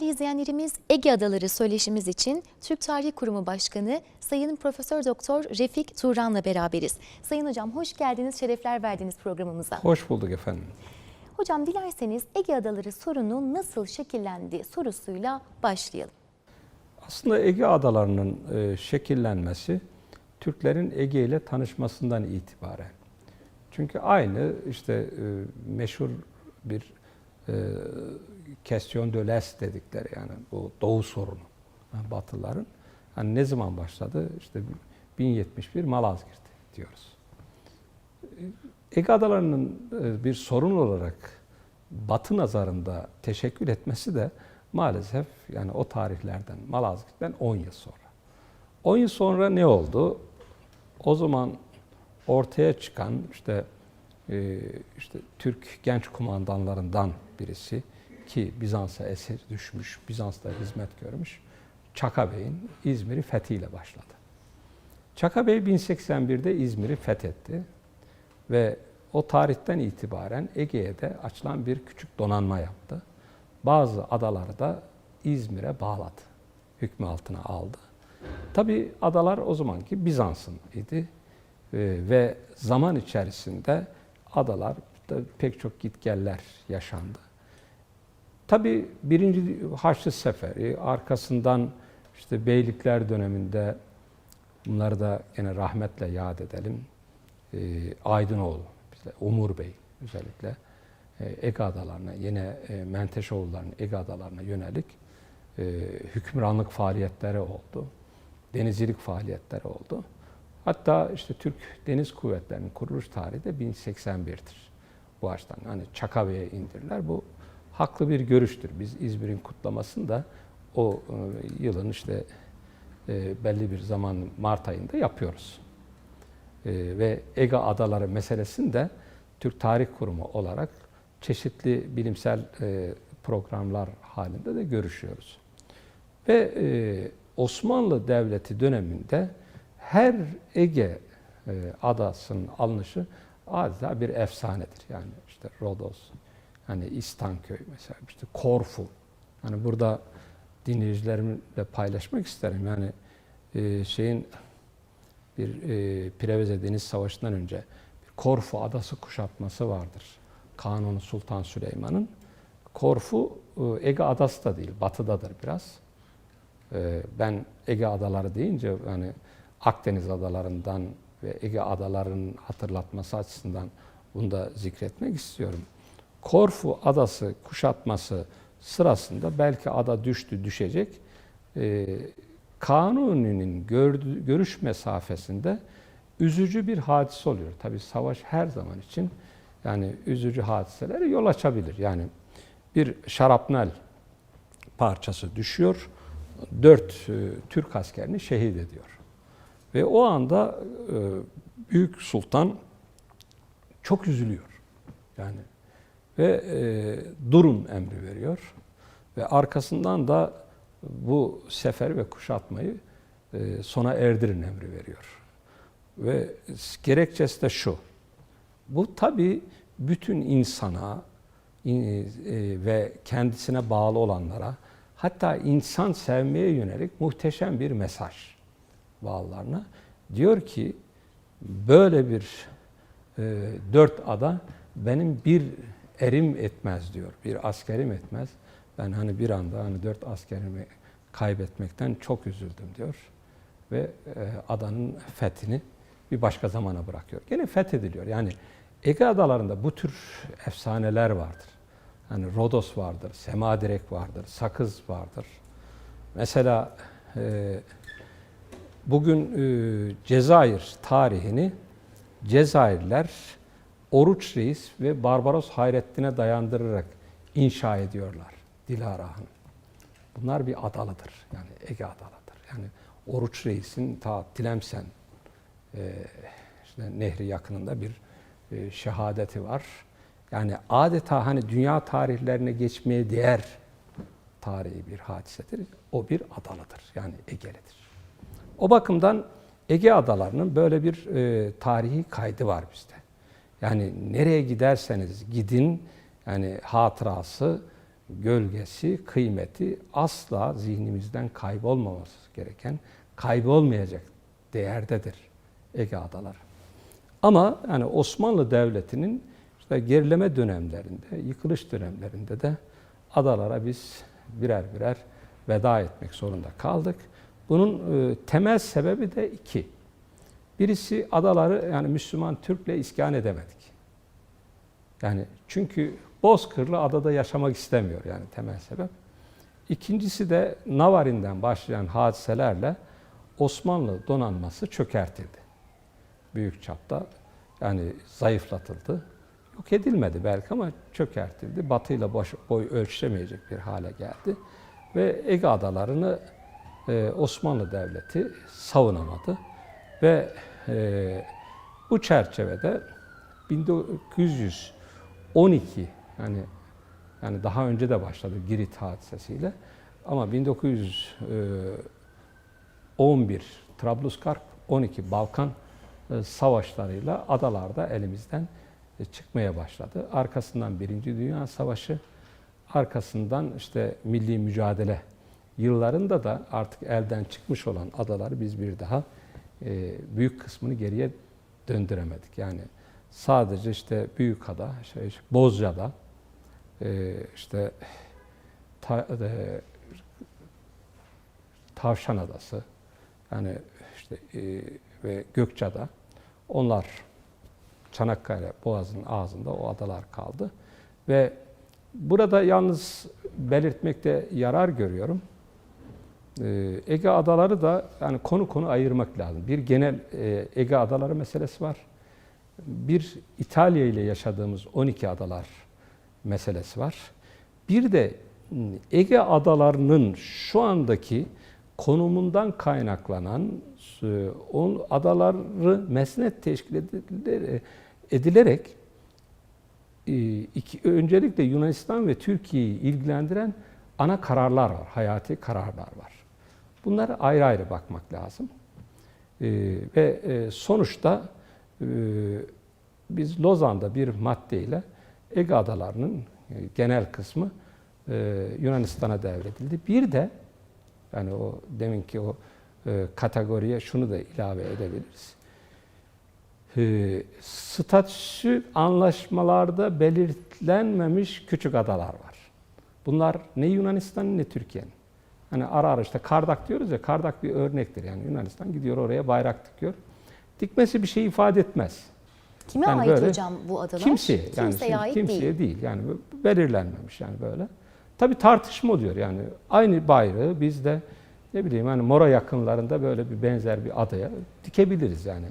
Değerli izleyenlerimiz Ege Adaları söyleşimiz için Türk Tarih Kurumu Başkanı Sayın Profesör Doktor Refik Turan'la beraberiz. Sayın hocam hoş geldiniz, şerefler verdiniz programımıza. Hoş bulduk efendim. Hocam dilerseniz Ege Adaları sorunu nasıl şekillendi sorusuyla başlayalım. Aslında Ege adalarının e, şekillenmesi Türklerin Ege ile tanışmasından itibaren. Çünkü aynı işte e, meşhur bir e, question de l'Est dedikleri yani bu doğu sorunu yani Batılıların. Hani ne zaman başladı? İşte 1071 Malazgirt diyoruz. Ege adalarının e, bir sorun olarak Batı nazarında teşekkül etmesi de maalesef yani o tarihlerden Malazgirt'ten 10 yıl sonra. 10 yıl sonra ne oldu? O zaman ortaya çıkan işte e, işte Türk genç kumandanlarından birisi ki Bizans'a esir düşmüş, Bizans'ta hizmet görmüş. Çaka Bey'in İzmir'i fethiyle başladı. Çaka Bey 1081'de İzmir'i fethetti ve o tarihten itibaren Ege'ye de açılan bir küçük donanma yaptı. Bazı adaları da İzmir'e bağladı. Hükmü altına aldı. Tabi adalar o zamanki Bizans'ın idi. Ee, ve zaman içerisinde adalar pek çok gitgeller yaşandı. Tabi birinci Haçlı Seferi arkasından işte beylikler döneminde bunları da yine rahmetle yad edelim. Ee, Aydınoğlu, işte Umur Bey özellikle e, Ege adalarına, yine e, Menteşoğulları'nın Ege adalarına yönelik e, hükümranlık faaliyetleri oldu. Denizcilik faaliyetleri oldu. Hatta işte Türk Deniz Kuvvetleri'nin kuruluş tarihi de 1081'dir. Bu açıdan hani Çakabe'ye indirler. Bu haklı bir görüştür. Biz İzmir'in kutlamasını da o yılın işte belli bir zaman Mart ayında yapıyoruz. Ve Ege Adaları meselesini de Türk Tarih Kurumu olarak çeşitli bilimsel programlar halinde de görüşüyoruz. Ve Osmanlı Devleti döneminde her Ege adasının alınışı adeta bir efsanedir. Yani işte Rodos, hani İstanköy mesela işte Korfu. Hani burada dinleyicilerimle paylaşmak isterim. Yani şeyin bir e, Preveze Deniz Savaşı'ndan önce bir Korfu adası kuşatması vardır. Kanuni Sultan Süleyman'ın. Korfu e, Ege adası da değil, batıdadır biraz. E, ben Ege adaları deyince yani Akdeniz adalarından ve Ege adalarının hatırlatması açısından bunu da zikretmek istiyorum. Korfu adası kuşatması sırasında belki ada düştü, düşecek. E, Kanuni'nin görüş mesafesinde üzücü bir hadise oluyor. Tabi savaş her zaman için yani üzücü hadiselere yol açabilir. Yani bir şarapnel parçası düşüyor, dört e, Türk askerini şehit ediyor. Ve o anda e, Büyük Sultan çok üzülüyor. Yani ve e, durun emri veriyor. Ve arkasından da bu sefer ve kuşatmayı e, sona erdirin emri veriyor. Ve gerekçesi de şu. Bu tabi bütün insana e, ve kendisine bağlı olanlara hatta insan sevmeye yönelik muhteşem bir mesaj bağlılarına. Diyor ki böyle bir e, dört ada benim bir erim etmez diyor. Bir askerim etmez. Ben hani bir anda hani dört askerimi kaybetmekten çok üzüldüm diyor. Ve e, adanın fethini bir başka zamana bırakıyor. Gene fethediliyor. Yani Ege adalarında bu tür efsaneler vardır. Hani Rodos vardır, Semadirek vardır, Sakız vardır. Mesela e, bugün e, Cezayir tarihini Cezayirler Oruç Reis ve Barbaros Hayrettin'e dayandırarak inşa ediyorlar Dilara Hanım. Bunlar bir adalıdır. Yani Ege adalıdır. Yani Oruç Reis'in ta Tilemsen e, işte nehri yakınında bir e, şehadeti var. Yani adeta hani dünya tarihlerine geçmeye değer tarihi bir hadisedir. O bir adalıdır. Yani Ege'lidir. O bakımdan Ege adalarının böyle bir e, tarihi kaydı var bizde. Yani nereye giderseniz gidin yani hatırası gölgesi, kıymeti asla zihnimizden kaybolmaması gereken, kaybolmayacak değerdedir Ege Adaları. Ama yani Osmanlı Devleti'nin işte gerileme dönemlerinde, yıkılış dönemlerinde de adalara biz birer birer veda etmek zorunda kaldık. Bunun e, temel sebebi de iki. Birisi adaları yani Müslüman Türk'le iskan edemedik. Yani çünkü Bozkırlı adada yaşamak istemiyor yani temel sebep. İkincisi de Navarin'den başlayan hadiselerle Osmanlı donanması çökertildi. Büyük çapta yani zayıflatıldı. Yok edilmedi belki ama çökertildi. Batıyla boş, boy ölçülemeyecek bir hale geldi. Ve Ege adalarını Osmanlı Devleti savunamadı. Ve e, bu çerçevede 1912 yani yani daha önce de başladı Girit hadisesiyle ama 1911 Trablusgarp 12 Balkan e, savaşlarıyla adalarda elimizden e, çıkmaya başladı. Arkasından Birinci Dünya Savaşı, arkasından işte milli mücadele yıllarında da artık elden çıkmış olan adaları biz bir daha e, büyük kısmını geriye döndüremedik. Yani sadece işte Büyükada, şey, Bozca'da, e, işte ta, e, Tavşan Adası, yani işte e, ve Gökçeada onlar Çanakkale Boğazı'nın ağzında o adalar kaldı. Ve burada yalnız belirtmekte yarar görüyorum. Ee, Ege adaları da yani konu konu ayırmak lazım. Bir genel e, Ege adaları meselesi var. Bir İtalya ile yaşadığımız 12 adalar meselesi var. Bir de m, Ege adalarının şu andaki konumundan kaynaklanan e, on adaları mesnet teşkil edilerek, edilerek e, iki, öncelikle Yunanistan ve Türkiye'yi ilgilendiren ana kararlar var, hayati kararlar var. Bunlara ayrı ayrı bakmak lazım. E, ve e, sonuçta e, biz Lozan'da bir maddeyle Ege Adaları'nın e, genel kısmı e, Yunanistan'a devredildi. Bir de yani o deminki o e, kategoriye şunu da ilave edebiliriz. E, statüsü anlaşmalarda belirtilenmemiş küçük adalar var. Bunlar ne Yunanistan'ın ne Türkiye'nin. Hani ara ara işte Kardak diyoruz ya, Kardak bir örnektir. Yani Yunanistan gidiyor oraya bayrak dikiyor. Dikmesi bir şey ifade etmez. Kime Yani ait böyle hocam bu adalar? Kimseye, yani Kimseye ait kimseye değil. değil. Yani belirlenmemiş yani böyle. Tabii tartışma oluyor yani. Aynı bayrağı biz de ne bileyim hani Mora yakınlarında böyle bir benzer bir adaya dikebiliriz yani.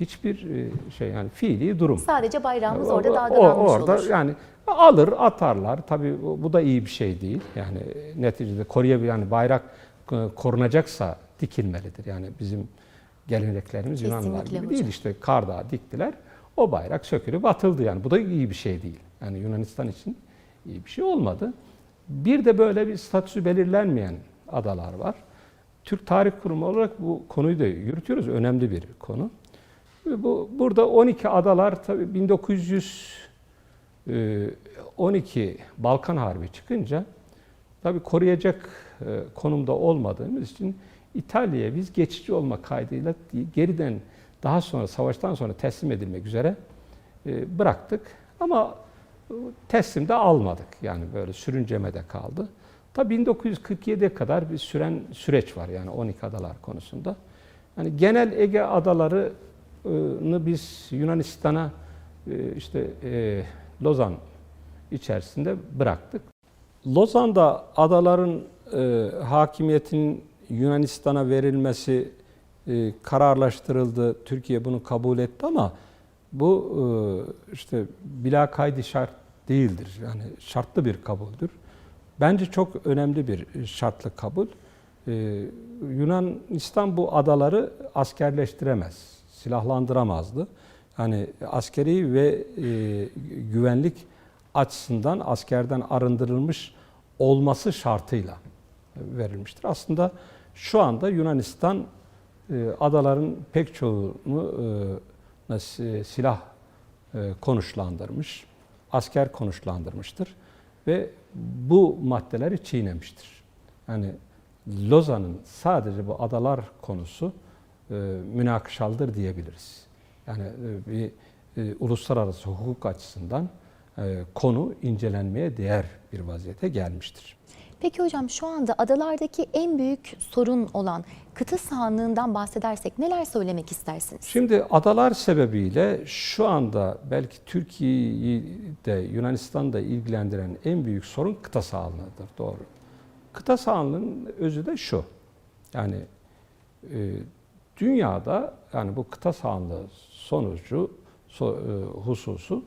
Hiçbir e, şey yani fiili durum. Sadece bayrağımız O- orada o- dalgalanmış orada olur. yani alır atarlar. Tabii bu da iyi bir şey değil. Yani neticede koruyabilir yani bayrak e, korunacaksa dikilmelidir. Yani bizim geleneklerimiz Yunanlılar Kesinlikle gibi hocam. değil. İşte Kardağa diktiler. O bayrak sökülüp atıldı yani. Bu da iyi bir şey değil. Yani Yunanistan için iyi bir şey olmadı. Bir de böyle bir statüsü belirlenmeyen adalar var. Türk Tarih Kurumu olarak bu konuyu da yürütüyoruz. Önemli bir konu. Bu burada 12 adalar tabii 1912 Balkan Harbi çıkınca tabii koruyacak e, konumda olmadığımız için İtalya'ya biz geçici olma kaydıyla geriden daha sonra savaştan sonra teslim edilmek üzere e, bıraktık. Ama e, teslim de almadık. Yani böyle sürüncemede kaldı. Tabii 1947'ye kadar bir süren süreç var yani 12 adalar konusunda. Yani genel Ege adalarını biz Yunanistan'a e, işte e, Lozan içerisinde bıraktık. Lozan'da adaların e, hakimiyetinin Yunanistan'a verilmesi kararlaştırıldı. Türkiye bunu kabul etti ama bu işte bila kaydı şart değildir. Yani şartlı bir kabuldür. Bence çok önemli bir şartlı kabul. Ee, Yunanistan bu adaları askerleştiremez, silahlandıramazdı. Yani askeri ve e, güvenlik açısından askerden arındırılmış olması şartıyla verilmiştir. Aslında şu anda Yunanistan e, adaların pek çoğunu e, e, silah e, konuşlandırmış, asker konuşlandırmıştır. ve bu maddeleri çiğnemiştir. Yani Lozan'ın sadece bu adalar konusu e, münakışalıdır diyebiliriz. Yani e, bir e, uluslararası hukuk açısından konu incelenmeye değer bir vaziyete gelmiştir. Peki hocam şu anda adalardaki en büyük sorun olan kıta sahanlığından bahsedersek neler söylemek istersiniz? Şimdi adalar sebebiyle şu anda belki Türkiye'yi de Yunanistan'da ilgilendiren en büyük sorun kıta sahanlığıdır. Doğru. Kıta sahanlığının özü de şu. Yani e, dünyada yani bu kıta sahanlığı sonucu so, e, hususu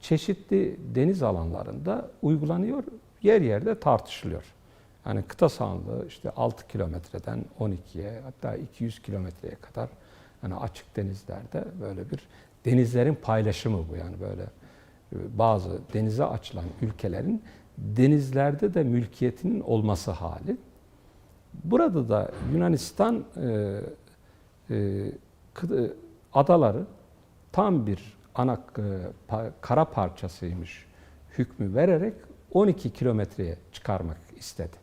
çeşitli deniz alanlarında uygulanıyor, yer yerde tartışılıyor. Yani kıta sahanlığı işte 6 kilometreden 12'ye hatta 200 kilometreye kadar yani açık denizlerde böyle bir denizlerin paylaşımı bu yani böyle e, bazı denize açılan ülkelerin denizlerde de mülkiyetinin olması hali. Burada da Yunanistan e, adaları tam bir ana e, kara parçasıymış hükmü vererek 12 kilometreye çıkarmak istedi.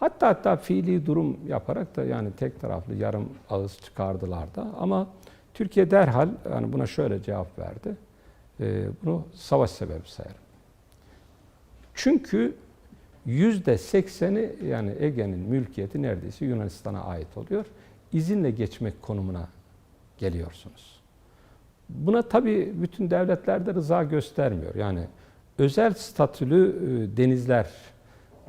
Hatta hatta fiili durum yaparak da yani tek taraflı yarım ağız çıkardılar da ama Türkiye derhal yani buna şöyle cevap verdi. E, bunu savaş sebebi sayarım. Çünkü yüzde sekseni yani Ege'nin mülkiyeti neredeyse Yunanistan'a ait oluyor. İzinle geçmek konumuna geliyorsunuz. Buna tabii bütün devletler de rıza göstermiyor. Yani özel statülü e, denizler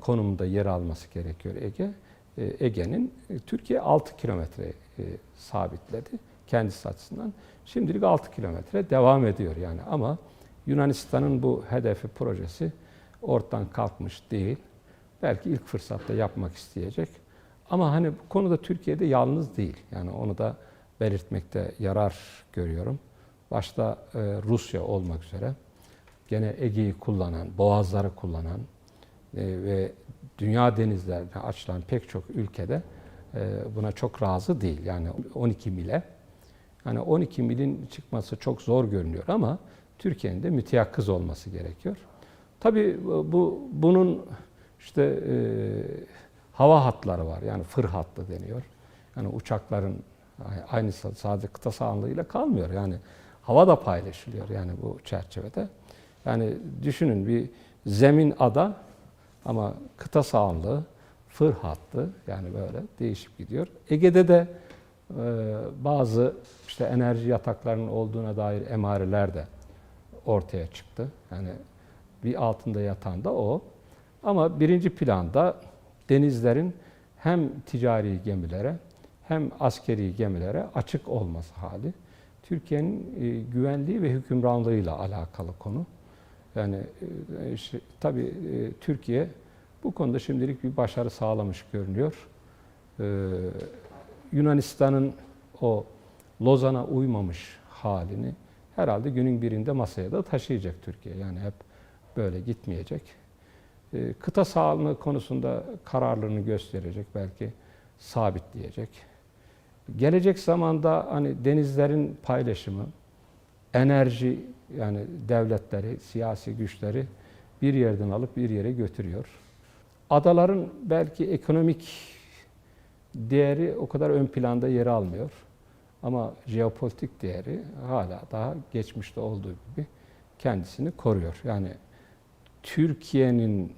konumunda yer alması gerekiyor Ege. E, Ege'nin e, Türkiye 6 kilometre sabitledi kendisi açısından. Şimdilik 6 kilometre devam ediyor yani ama Yunanistan'ın bu hedefi projesi ortadan kalkmış değil. Belki ilk fırsatta yapmak isteyecek. Ama hani bu konuda Türkiye'de yalnız değil. Yani onu da belirtmekte yarar görüyorum. Başta e, Rusya olmak üzere gene Ege'yi kullanan, boğazları kullanan e, ve dünya denizlerine açılan pek çok ülkede e, buna çok razı değil. Yani 12 mile. Yani 12 milin çıkması çok zor görünüyor ama Türkiye'nin de müteyakkız olması gerekiyor. Tabii bu bunun işte e, hava hatları var. Yani fır hattı deniyor. Yani uçakların aynı sadece kıta sahanlığıyla kalmıyor. Yani hava da paylaşılıyor yani bu çerçevede. Yani düşünün bir zemin ada ama kıta sahanlığı fır hattı yani böyle değişip gidiyor. Ege'de de e, bazı işte enerji yataklarının olduğuna dair emareler de ortaya çıktı. Yani bir altında yatan da o. Ama birinci planda denizlerin hem ticari gemilere hem askeri gemilere açık olması hali. Türkiye'nin e, güvenliği ve hükümranlığıyla alakalı konu. Yani e, işte, tabii e, Türkiye bu konuda şimdilik bir başarı sağlamış görünüyor. Ee, Yunanistan'ın o Lozan'a uymamış halini herhalde günün birinde masaya da taşıyacak Türkiye. Yani hep böyle gitmeyecek. Ee, kıta sahanlığı konusunda kararlılığını gösterecek, belki sabitleyecek. Gelecek zamanda hani denizlerin paylaşımı, enerji yani devletleri, siyasi güçleri bir yerden alıp bir yere götürüyor. Adaların belki ekonomik değeri o kadar ön planda yer almıyor. Ama jeopolitik değeri hala daha geçmişte olduğu gibi kendisini koruyor. Yani Türkiye'nin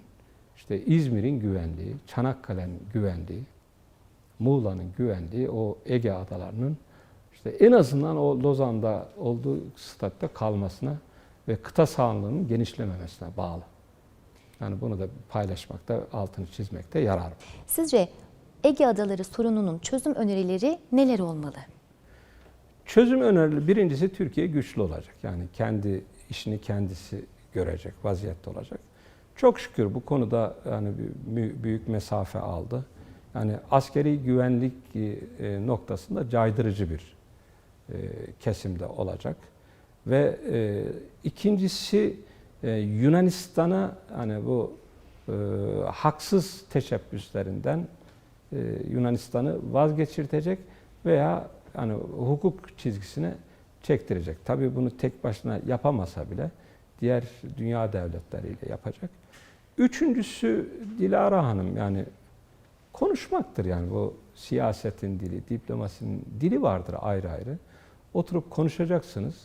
işte İzmir'in güvenliği, Çanakkale'nin güvenliği, Muğla'nın güvenliği, o Ege adalarının işte en azından o Lozan'da olduğu statüde kalmasına ve kıta sahanlığının genişlememesine bağlı. Yani bunu da paylaşmakta, altını çizmekte yarar var. Sizce Ege Adaları sorununun çözüm önerileri neler olmalı? Çözüm önerileri birincisi Türkiye güçlü olacak. Yani kendi işini kendisi görecek, vaziyette olacak. Çok şükür bu konuda yani büyük mesafe aldı. Yani askeri güvenlik e, noktasında caydırıcı bir e, kesimde olacak. Ve e, ikincisi Yunanistan'a hani bu haksız teşebbüslerinden Yunanistan'ı vazgeçirtecek veya hani hukuk çizgisine çektirecek. Tabii bunu tek başına yapamasa bile diğer dünya devletleriyle yapacak. Üçüncüsü Dilara Hanım yani konuşmaktır yani bu siyasetin dili, diplomasinin dili vardır ayrı ayrı. Oturup konuşacaksınız.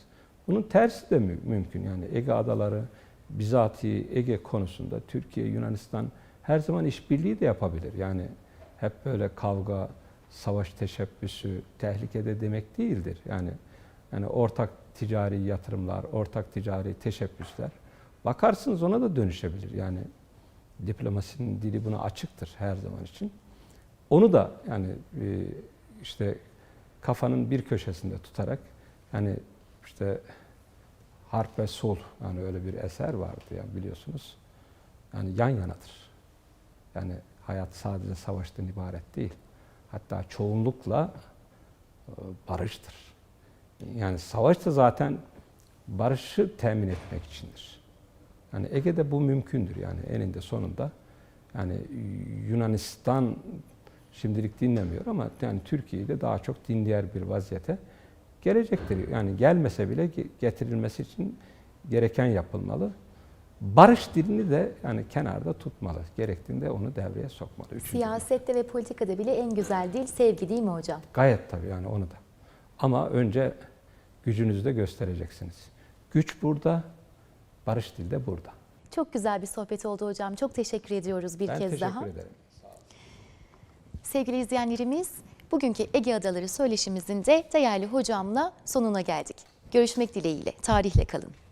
Bunun tersi de mü- mümkün yani Ege adaları bizatihi Ege konusunda Türkiye, Yunanistan her zaman işbirliği de yapabilir. Yani hep böyle kavga, savaş teşebbüsü, tehlikede demek değildir. Yani yani ortak ticari yatırımlar, ortak ticari teşebbüsler bakarsınız ona da dönüşebilir. Yani diplomasinin dili buna açıktır her zaman için. Onu da yani e, işte kafanın bir köşesinde tutarak yani işte Harp ve Sol yani öyle bir eser vardı ya biliyorsunuz. Yani yan yanadır. Yani hayat sadece savaştan ibaret değil. Hatta çoğunlukla e, barıştır. Yani savaş da zaten barışı temin etmek içindir. Yani Ege'de bu mümkündür yani eninde sonunda. Yani Yunanistan şimdilik dinlemiyor ama yani Türkiye'yi de daha çok dinleyer bir vaziyete gelecektir. Yani gelmese bile ge- getirilmesi için gereken yapılmalı. Barış dilini de yani kenarda tutmalı. Gerektiğinde onu devreye sokmalı. Üçüncü Siyasette ve politikada bile en güzel dil sevgi değil mi hocam? Gayet tabii yani onu da. Ama önce gücünüzü de göstereceksiniz. Güç burada, barış dil de burada. Çok güzel bir sohbet oldu hocam. Çok teşekkür ediyoruz bir ben kez teşekkür daha. ederim. Sevgili izleyenlerimiz, bugünkü Ege Adaları söyleşimizin de değerli hocamla sonuna geldik. Görüşmek dileğiyle. Tarihle kalın.